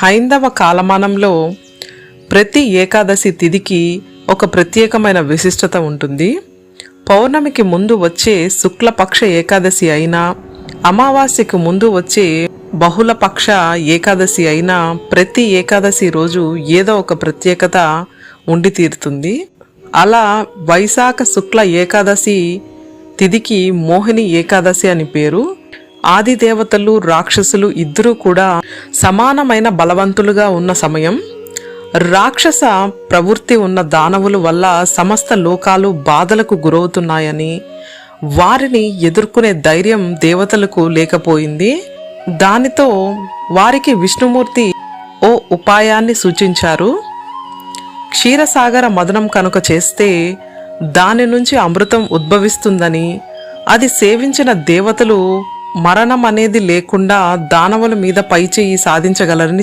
హైందవ కాలమానంలో ప్రతి ఏకాదశి తిథికి ఒక ప్రత్యేకమైన విశిష్టత ఉంటుంది. పౌర్ణమికి ముందు వచ్చే శుక్లపక్ష ఏకాదశి అయినా అమావాస్యకు ముందు వచ్చే బహుళపక్ష ఏకాదశి అయినా ప్రతి ఏకాదశి రోజు ఏదో ఒక ప్రత్యేకత ఉండి తీరుతుంది. అలా వైశాఖ శుక్ల ఏకాదశి తిథికి మోహిని ఏకాదశి అని పేరు. ఆది దేవతలు రాక్షసులు ఇద్దరూ కూడా సమానమైన బలవంతులుగా ఉన్న సమయం. రాక్షస ప్రవృత్తి ఉన్న దానవుల వల్ల సమస్త లోకాలు బాధలకు గురవుతున్నాయని వారిని ఎదుర్కొనే ధైర్యం దేవతలకు లేకపోయింది. దానితో వారికి విష్ణుమూర్తి ఓ ఉపాయాన్ని సూచించారు. క్షీరసాగర మదనం కనుక చేస్తే దాని నుంచి అమృతం ఉద్భవిస్తుందని అది సేవించిన దేవతలు మరణం అనేది లేకుండా దానవుల మీద పైచేయి సాధించగలరని